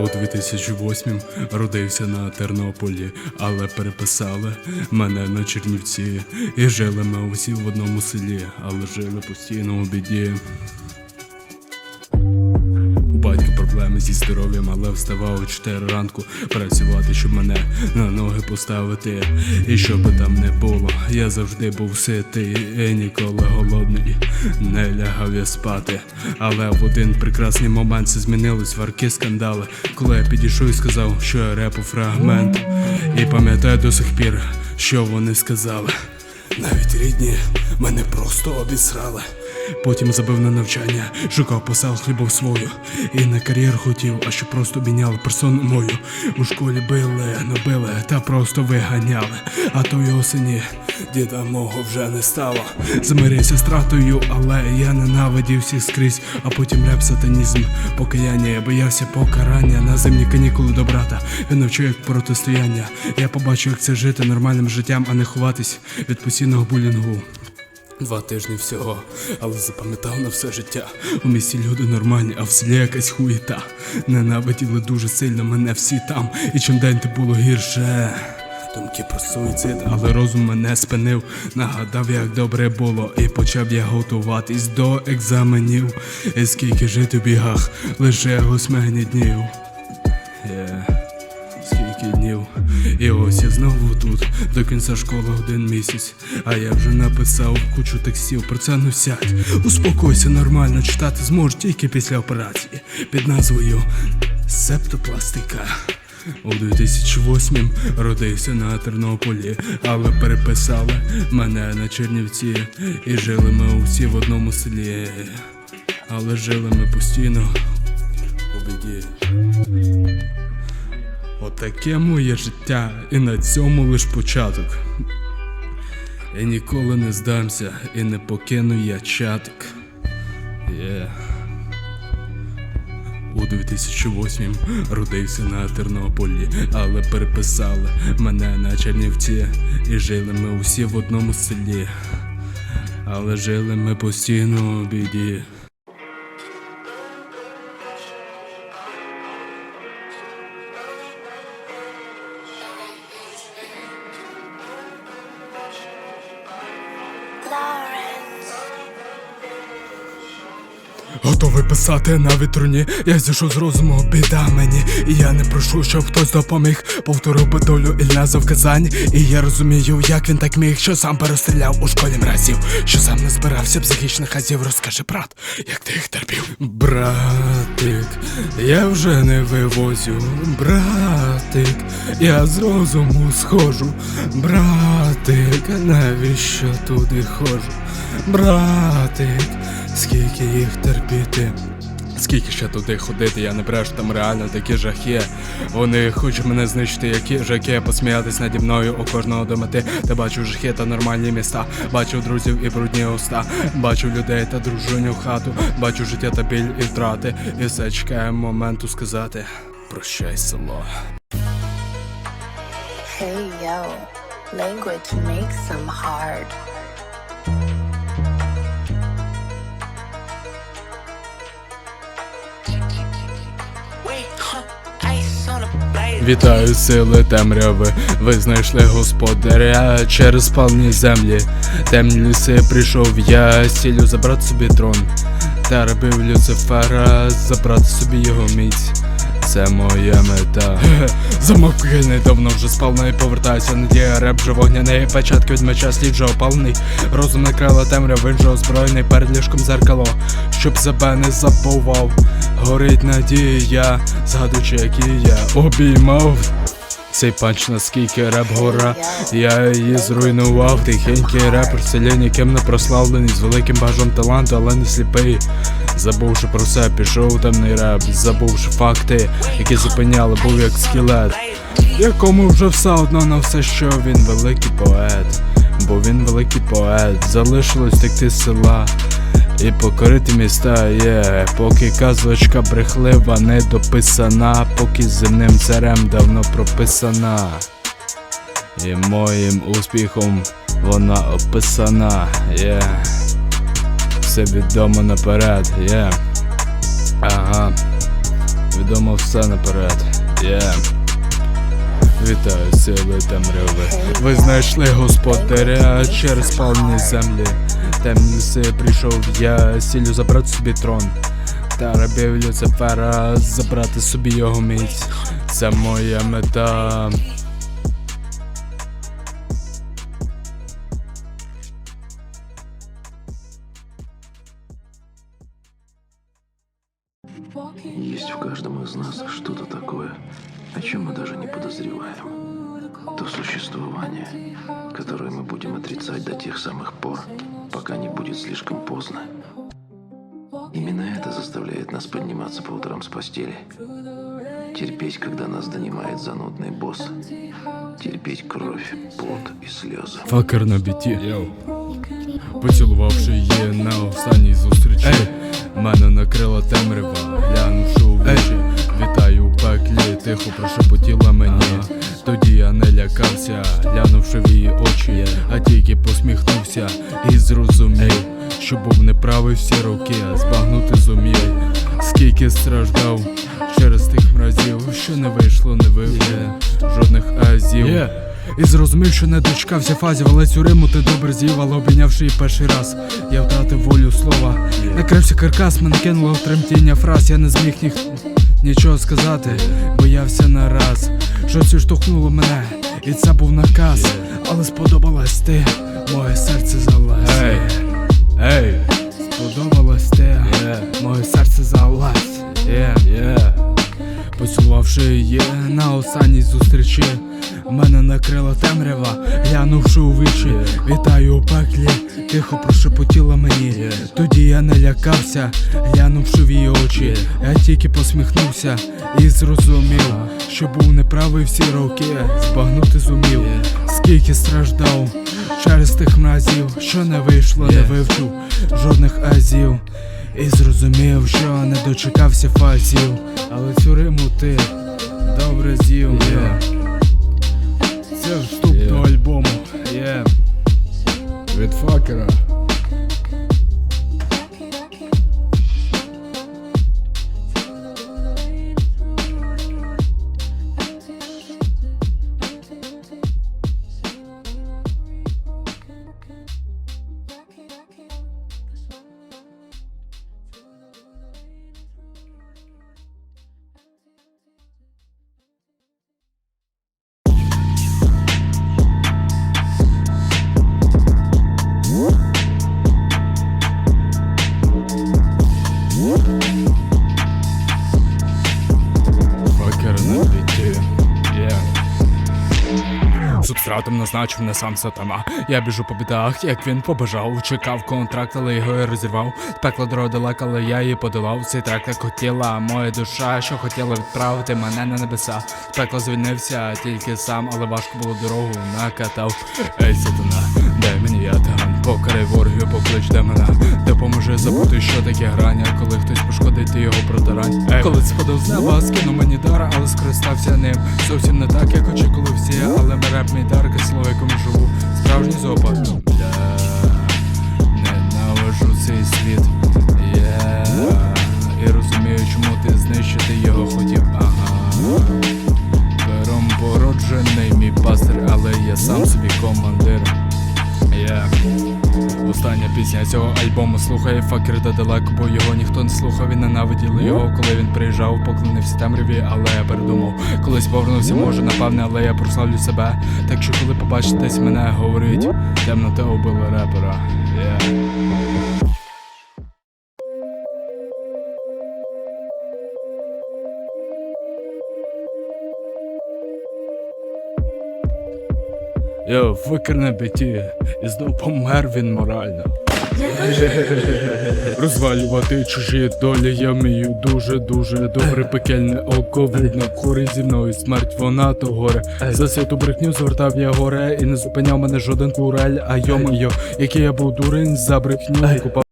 У 2008 родився на Тернополі, але переписали мене на Чернівці. І жили ми усі в одному селі, але жили постійно у біді. Зі здоров'ям, але вставав у 4 ранку працювати, щоб мене на ноги поставити. І що би там не було, я завжди був ситий і ніколи голодний. Не лягав я спати. Але в один прекрасний момент це змінилось варки скандали. Коли я підійшов і сказав, що я репу фрагмент. І пам'ятаю до сих пір, що вони сказали. Навіть рідні мене просто обісрали. Потім забив на навчання, шукав посел хлібов свою. І не кар'єр хотів, а щоб просто обійняли персону мою. У школі били, набили та просто виганяли. А тої осені діда мого вже не стало. Замирився з тратою, але я ненавидів всіх скрізь. А потім реп сатанізм, покаяння, я боявся покарання на зимні канікули до брата. Він навчив як протистояння. Я побачив, як це жити нормальним життям, а не ховатись від постійного булінгу. Два тижні всього, але запам'ятав на все життя. У місті люди нормальні, а в селі якась хуєта. Ненавиділи дуже сильно мене всі там, і чим день те було гірше. Думки про суїцид, але розум мене спинив, нагадав, як добре було, і почав я готуватись до екзаменів. І скільки жити в бігах, лише восьмині днів. Тут, до кінця школи один місяць. А я вже написав кучу текстів, про це не сядь. Успокойся, нормально читати зможеш тільки після операції під назвою Септопластика. У 2008 родився на Тернополі, але переписали мене на Чернівці. І жили ми усі в одному селі. Але жили ми постійно у біді. Отаке моє життя, і на цьому лиш початок. Я ніколи не здамся і не покину я чатик. Yeah. У 2008 родився на Тернополі, але переписали мене на Чернівці. І жили ми усі в одному селі. Але жили ми постійно у біді. Готовий писати на вітруні, я зійшов з розуму, біда мені. І я не прошу, щоб хтось допоміг. Повторив би долю Ілля за вказань. І я розумію, як він так міг, що сам перестріляв у школі мразів, що сам не збирався психічних азів. Розкажи, брат, як ти їх терпів. Братик, я вже не вивозю. Братик, я з розуму схожу. Братик, навіщо туди ходжу? Братик, скільки їх терпіти? Скільки ще туди ходити, я не брешу, там реально такі жахи. Вони хочуть мене знищити, які жахи, посміятись наді мною у кожного до мети. Та бачу жахи та нормальні міста. Бачу друзів і брудні уста. Бачу людей та дружиню хату. Бачу життя та біль і втрати. І все чекає моменту сказати. Прощай, село. Hey yo, language makes them hard. Вітаю сили темряви, ви знайшли господаря через спальні землі. Темні ліси прийшов я з забрати собі трон. Та робив Люцифера, забрати собі його міць. Це моя мета. Замовки пильний давно вже спав, і повертаюся, надія, реп вже вогняний, печатки від меча слід вже опалений. Розум накрила темря, же озброєний перед ліжком зеркало, щоб себе не забував. Горить надія, згадуючи, які я обіймав. Цей панч наскільки реп гора, я її зруйнував. Тихенький репер селі ніким не прославлений, з великим бажом таланту, але не сліпий. Забувши про все, пішов темний реп, забувши факти, які зупиняли, був як скелет. Якому вже все одно на все, що він великий поет, бо він великий поет, залишилось текти з села. І покорити міста є, поки казочка брехлива не дописана, поки земним царем давно прописана. І моїм успіхом вона описана, є. Все відомо наперед, є. Ага. Відомо все наперед. є. Yeah. Вітаю, сили темряви. Ви знайшли господаря через спалені землі. Темниси прийшов я, сілю забрати собі трон. Та рабів Люцифера забрати собі його місць. Це моя мета. Есть в каждом из нас что-то такое, о чем мы даже не подозреваем. То существование, которое мы будем отрицать до тех самых пор, пока не будет слишком поздно. Именно это заставляет нас подниматься по утрам с постели. Терпеть, когда нас донимает занудный босс. Терпеть кровь, пот и слезы. Факер на біті. Поцілувавши її на останній зустрічі. Мене накрила темрява, страждав через тих мразів, що не вийшло, не вивче жодних азів. І зрозумів, що не дочекався фазів, але цю риму ти добре з'їв, але обійнявши її перший раз, я втратив волю слова. Накрився каркас, мене кинуло в тремтіння фраз, я не зміг ні... нічого сказати, боявся нараз. Щось штовхнуло мене, і це був наказ, але сподобалась ти, моє серце залазь. Ей, ей, сподобалась Поцілувавши її на останній зустрічі, мене накрила темрява, глянувши у вічі, вітаю у пеклі, тихо прошепотіла мені. Тоді я не лякався, глянувши в її очі, я тільки посміхнувся і зрозумів, що був неправий всі роки, збагнути зумів, скільки страждав. Через тих мразів, що не вийшло, не вивчив жодних азів. І зрозумів, що не дочекався фазів, але цю риму ти добре з'їв. Yeah. Це вступ до альбому. Yeah. Від факера. Субстратом назначив не сам сатана. Я біжу по бідах, як він побажав. Чекав контракт, але його я розірвав. Пекла дорога далека, але я її подолав. Цей трек як хотіла, моя душа, що хотіла відправити мене на небеса. Пекло звільнився тільки сам, але важко було дорогу накатав. Ей, сатана, дай мені я таран, покарай ворогів, поклич демона. Допоможи забути, що таке грання, коли хтось пошкодить, ти його протарань. Коли сходив з неба, скинув мені дар, але скористався ним. Зовсім не так, як очікували всі, але ми реп мій дар, кисло, якому живу. Справжній. Бля, ненавижу цей світ. І розумію, чому ти знищити його хотів. Ага. Пером породжений мій пастир, але я сам собі командир. Yeah. Остання пісня цього альбому слухає факер та далеко, бо його ніхто не слухав і ненавиділи його, коли він приїжджав, поклонився темряві, але я передумав. Колись повернувся, може, напевне, але я прославлю себе. Так що коли побачитесь мене, говорить, темнота убила репера. Yeah. Йо, факер на біті, і знов помер він морально. Розвалювати чужі долі я вмію дуже-дуже добре пекельне око видно Кури зі мною смерть, вона то горе. За святу брехню звертав я горе І не зупиняв мене жоден курель, А йо-моє, який я був дурень за брехню Купав